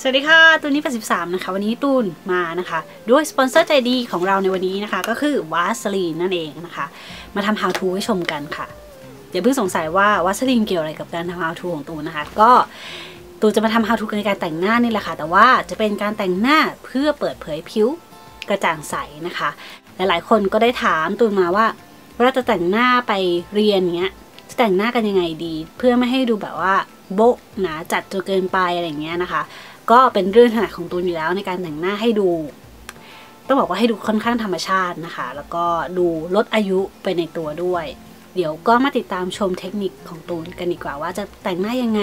สวัสดีค่ะ ตูนนี้83นะคะ วันนี้ตูนมานะคะ ด้วยสปอนเซอร์ใจดีของเราในวันนี้นะคะ ก็คือวาสลีนนั่นเองนะคะ มาทำ how to ให้ชมกันค่ะ อย่าเพิ่งสงสัยว่าวาสลีนเกี่ยวอะไรกับการทำ how to ของตูนนะคะ ก็ตูนจะมาทำ how to ในการแต่งหน้านี่แหละค่ะ แต่ว่าจะเป็นการแต่งหน้าเพื่อเปิดเผยผิวกระจ่างใสนะคะ หลายๆ คนก็ได้ถามตูนมาว่าเวลาจะแต่งหน้าไปเรียนเนี้ย แต่งหน้ากันยังไงดี เพื่อไม่ให้ดูแบบว่าโบ๊ะหนาจัดจนเกินไปอะไรอย่างเงี้ยนะคะ ก็เป็นเรื่องถนัดของตูนอยู่แล้วในการแต่งหน้าให้ดู ต้องบอกว่าให้ดูค่อนข้างธรรมชาตินะคะ แล้วก็ดูลดอายุไปในตัวด้วย เดี๋ยวก็มาติดตามชมเทคนิคของตูนกันดีกว่าว่าจะแต่งหน้ายังไง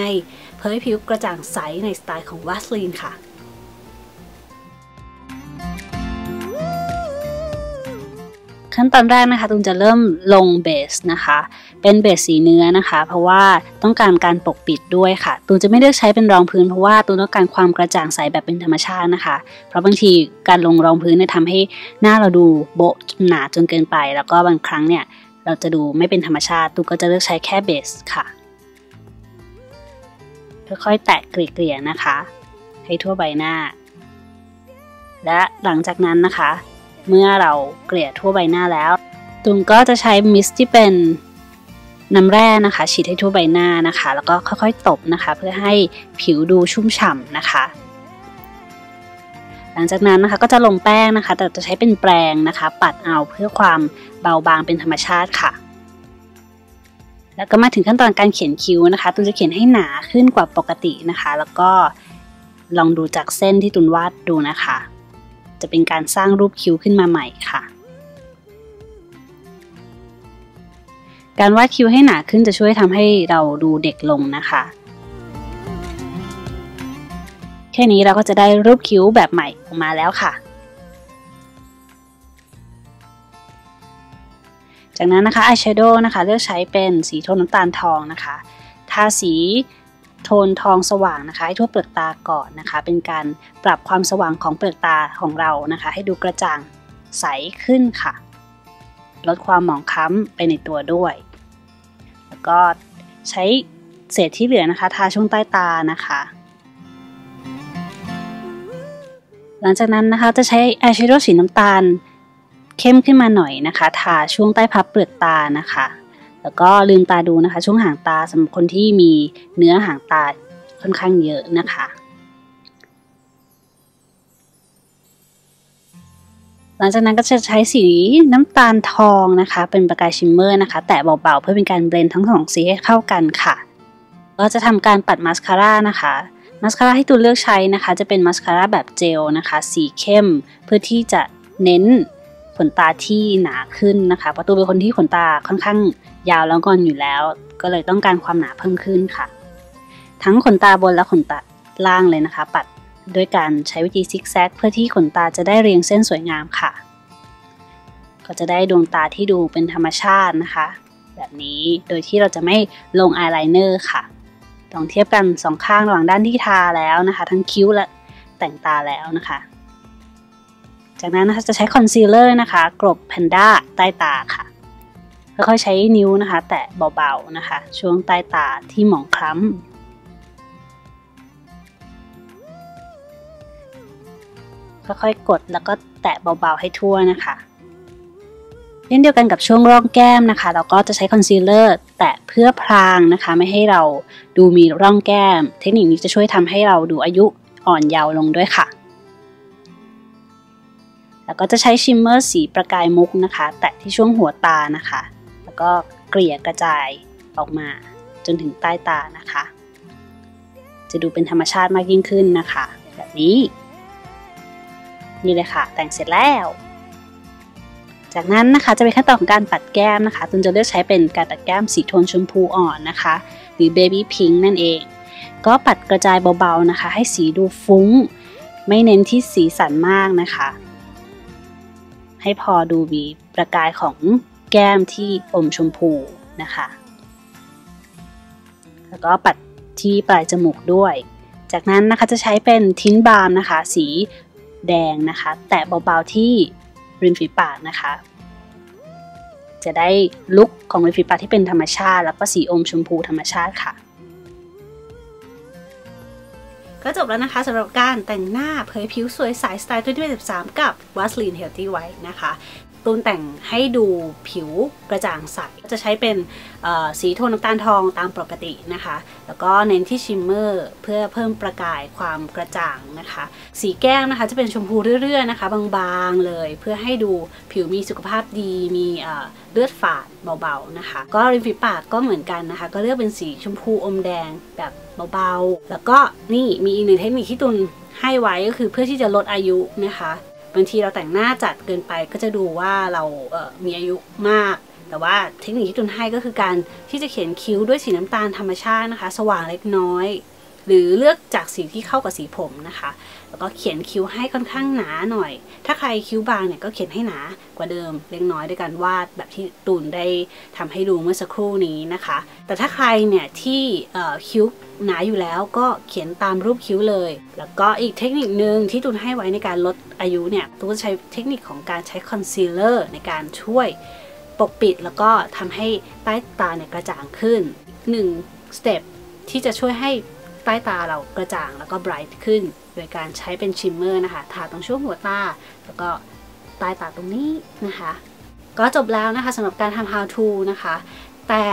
เพื่อให้ผิวกระจ่างใสในสไตล์ของวัสลีนค่ะ ขั้นตอนแรกนะคะตูนจะเริ่มลงเบสนะคะ เป็นเบสสีเนื้อนะคะ เพราะว่าต้องการการปกปิดด้วยค่ะตูนจะไม่เลือกใช้เป็นรองพื้นเพราะว่าตูนต้องการความกระจ่างใสแบบเป็นธรรมชาตินะคะ เพราะบางทีการลงรองพื้นเนี่ยทำให้หน้าเราดูโบะหนาจนเกินไป แล้วก็บางครั้งเนี่ยเราจะดูไม่เป็นธรรมชาติตูนก็จะเลือกใช้แค่เบสค่ะค่อยๆแตะเกลี่ยๆนะคะ ให้ทั่วใบหน้า และหลังจากนั้นนะคะ เมื่อเราเกลี่ยทั่วใบหน้าแล้วตูนก็จะใช้มิสที่เป็นน้ำแร่นะคะ ฉีดให้ทั่วใบหน้านะคะ แล้วก็ค่อยๆตบนะคะ เพื่อให้ผิวดูชุ่มฉ่ำนะคะ หลังจากนั้นนะคะก็จะลงแป้งนะคะ แต่จะใช้เป็นแปรงนะคะ ปัดเอาเพื่อความเบาบางเป็นธรรมชาติค่ะ แล้วก็มาถึงขั้นตอนการเขียนคิ้วนะคะตูนจะเขียนให้หนาขึ้นกว่าปกตินะคะ แล้วก็ลองดูจากเส้นที่ตูนวาดดูนะคะ จะเป็นการสร้างรูปคิ้วขึ้นมาใหม่ค่ะ การวาดคิ้วให้หนาขึ้นจะช่วยทำให้เราดูเด็กลงนะคะ แค่นี้เราก็จะได้รูปคิ้วแบบใหม่ออกมาแล้วค่ะ จากนั้นนะคะอายแชโดว์นะคะ เลือกใช้เป็นสีโทนน้ำตาลทองนะคะ ทาสี โทนทองสว่างนะคะให้ทั่วเปลือกตาก่อนนะคะ เป็นการปรับความสว่างของเปลือกตาของเรานะคะ ให้ดูกระจ่างใสขึ้นค่ะ ลดความหมองคล้ำไปในตัวด้วย แล้วก็ใช้เศษที่เหลือนะคะ ทาช่วงใต้ตานะคะ หลังจากนั้นนะคะจะใช้อายแชโดว์สีน้ำตาลเข้มขึ้นมาหน่อยนะคะ ทาช่วงใต้พับเปลือกตานะคะ แล้วก็ลืมตาดูนะคะ ช่วงหางตาสำหรับคนที่มีเนื้อหางตาค่อนข้างเยอะนะคะ หลังจากนั้นก็จะใช้สีน้ำตาลทองนะคะ เป็นประกายชิมเมอร์นะคะ แตะเบาๆเพื่อเป็นการเบลนทั้งสองสีให้เข้ากันค่ะ ก็จะทำการปัดมาสคาร่านะคะมาสคาร่าที่ตูนเลือกใช้นะคะ จะเป็นมาสคาร่าแบบเจลนะคะ สีเข้มเพื่อที่จะเน้น ขนตาที่หนาขึ้นนะคะเพระตูเป็นคนที่ขนตาค่อนข้างยาวแล้วก่อนอยู่แล้ว ก็เลยต้องการความหนาเพิ่มขึ้นค่ะ ทั้งขนตาบนและขนตาล่างเลยนะคะ ปัดด้วยการใช้วิธีซิกแซกเพื่อที่ขนตาจะได้เรียงเส้นสวยงามค่ะ ก็จะได้ดวงตาที่ดูเป็นธรรมชาตินะคะ แบบนี้โดยที่เราจะไม่ลงอายไลเนอร์ค่ะลองเทียบกันสองข้างระหว่างด้านที่ทาแล้วนะคะ ทั้งคิ้วและแต่งตาแล้วนะคะ จากนั้นนะคะจะใช้คอนซีลเลอร์นะคะ กลบแพนด้าใต้ตาค่ะค่อยๆใช้นิ้วนะคะ แตะเบาๆนะคะ ช่วงใต้ตาที่หมองคล้ำค่อยๆกดแล้วก็แตะเบาๆให้ทั่วนะคะเช่นเดียวกันกับช่วงร่องแก้มนะคะ เราก็จะใช้คอนซีลเลอร์แตะเพื่อพรางนะคะ ไม่ให้เราดูมีร่องแก้ม เทคนิคนี้จะช่วยทำให้เราดูอายุอ่อนเยาว์ลงด้วยค่ะ แล้วก็จะใช้ชิมเมอร์สีประกายมุกนะคะ แตะที่ช่วงหัวตานะคะ แล้วก็เกลี่ยกระจายออกมาจนถึงใต้ตานะคะ จะดูเป็นธรรมชาติมากยิ่งขึ้นนะคะ แบบนี้ นี่เลยค่ะ แต่งเสร็จแล้ว จากนั้นนะคะจะเป็นขั้นตอนของการปัดแก้มนะคะตุนจะเลือกใช้เป็นการปัดแก้มสีโทนชมพูอ่อนนะคะ หรือ baby pink นั่นเอง ก็ปัดกระจายเบาๆนะคะ ให้สีดูฟุ้ง ไม่เน้นที่สีสันมากนะคะ ให้พอดูมีประกายของแก้มที่อมชมพูนะคะ แล้วก็ปัดที่ปลายจมูกด้วย จากนั้นนะคะจะใช้เป็นทินบาล์มนะคะ สีแดงนะคะ แตะเบาๆที่ริมฝีปากนะคะ จะได้ลุคของริมฝีปากที่เป็นธรรมชาติ แล้วก็สีอมชมพูธรรมชาติค่ะ ก็จบแล้วนะคะสำหรับการแต่งหน้าเผยผิวสวยสายสไตล์2023กับ Vaseline Healthy White นะคะ ตูนแต่งให้ดูผิวกระจ่างใสจะใช้เป็นสีโทนน้ำตาลทองตามปกตินะคะ แล้วก็เน้นที่ชิมเมอร์เพื่อเพิ่มประกายความกระจ่างนะคะ สีแก้มนะคะจะเป็นชมพูเรื่อยๆนะคะ บางๆเลยเพื่อให้ดูผิวมีสุขภาพดีมีเลือดฝาดเบาๆนะคะ ก็ริมฝีปากก็เหมือนกันนะคะ ก็เลือกเป็นสีชมพูอมแดงแบบเบาๆ แล้วก็นี่มีอีกหนึ่งเทคนิคที่ตุนให้ไว้ก็คือเพื่อที่จะลดอายุนะคะ บางทีเราแต่งหน้าจัดเกินไปก็จะดูว่าเราเมีอายุมาก แต่ว่าเทคนิคที่ตุนให้ก็คือการที่จะเขียนคิ้วด้วยสีน้ำตาลธรรมชาตินะคะ สว่างเล็กน้อย หรือเลือกจากสีที่เข้ากับสีผมนะคะ แล้วก็เขียนคิ้วให้ค่อนข้างหนาหน่อย ถ้าใครคิ้วบางเนี่ยก็เขียนให้หนากว่าเดิมเล็กน้อยด้วยการวาดแบบที่ตูนได้ทำให้ดูเมื่อสักครู่นี้นะคะ แต่ถ้าใครเนี่ยที่คิ้วหนาอยู่แล้วก็เขียนตามรูปคิ้วเลย แล้วก็อีกเทคนิคหนึ่งที่ตูนให้ไว้ในการลดอายุเนี่ยตูนใช้เทคนิคของการใช้คอนซีลเลอร์ในการช่วยปกปิดแล้วก็ทำให้ใต้ตาเนี่ยกระจ่างขึ้น1สเต็ปที่จะช่วยให้ ใต้ตาเรากระจ่างแล้วก็ไบรท์ขึ้น โดยการใช้เป็นชิมเมอร์นะคะทาตรงช่วงหัวตา แล้วก็ใต้ตาตรงนี้นะคะ ก็จบแล้วนะคะสำหรับการทำ how to นะคะ แต่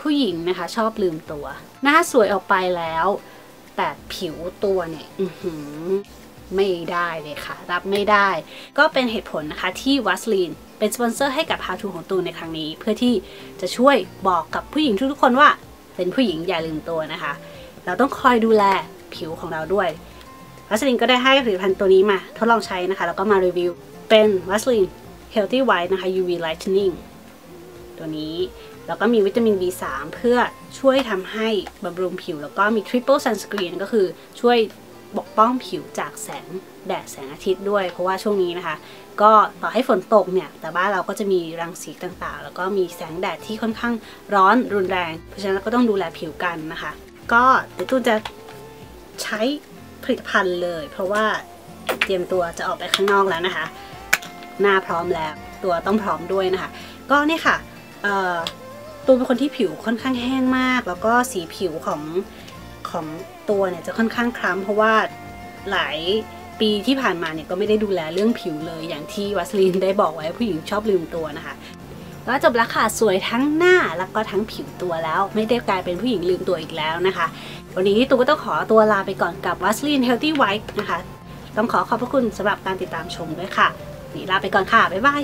ผู้หญิงนะคะชอบลืมตัว หน้าสวยออกไปแล้ว แต่ผิวตัวเนี่ยไม่ได้เลยค่ะ รับไม่ได้ ก็เป็นเหตุผลนะคะที่วัสลีนเป็นสปอนเซอร์ให้กับ How to ของตูนในครั้งนี้ เพื่อที่จะช่วยบอกกับผู้หญิงทุกๆคนว่า เป็นผู้หญิงอย่าลืมตัวนะคะ เราต้องคอยดูแลผิวของเราด้วยวัสลินก็ได้ให้ผลิตภัณฑ์ตัวนี้มาทดลองใช้นะคะ แล้วก็มารีวิวเป็นวัสลิน Healthy White นะคะ UV Lightening ตัวนี้ แล้วก็มีวิตามิน B3 เพื่อช่วยทำให้บำรุงผิว แล้วก็มี Triple Sunscreen ก็คือช่วย ปกป้องผิวจากแสงแดดแสงอาทิตย์ด้วย เพราะว่าช่วงนี้นะคะ ก็ต่อให้ฝนตกเนี่ยแต่บ้านเราก็จะมีรังสีต่างๆ แล้วก็มีแสงแดดที่ค่อนข้างร้อนรุนแรง เพราะฉะนั้นก็ต้องดูแลผิวกันนะคะ ก็เดี๋ยวตูนจะใช้ผลิตภัณฑ์เลย เพราะว่าเตรียมตัวจะออกไปข้างนอกแล้วนะคะ หน้าพร้อมแล้วตัวต้องพร้อมด้วยนะคะ ก็นี่ค่ะตูนเป็นคนที่ผิวค่อนข้างแห้งมาก แล้วก็สีผิวของ ของตัวเนี่ยจะค่อนข้างคล้ำเพราะว่าหลายปีที่ผ่านมาเนี่ยก็ไม่ได้ดูแลเรื่องผิวเลยอย่างที่วัสลีนได้บอกไว้ผู้หญิงชอบลืมตัวนะคะก็จบแล้วค่ะสวยทั้งหน้าแล้วก็ทั้งผิวตัวแล้ว ไม่ได้กลายเป็นผู้หญิงลืมตัวอีกแล้วนะคะ วันนี้ตูก็ต้องขอตัวลาไปก่อนกับวัสลีนเฮลตี้ไวท์นะคะ ต้องขอขอบพระคุณสำหรับการติดตามชมด้วยค่ะ นี่ลาไปก่อนค่ะ บ๊ายบาย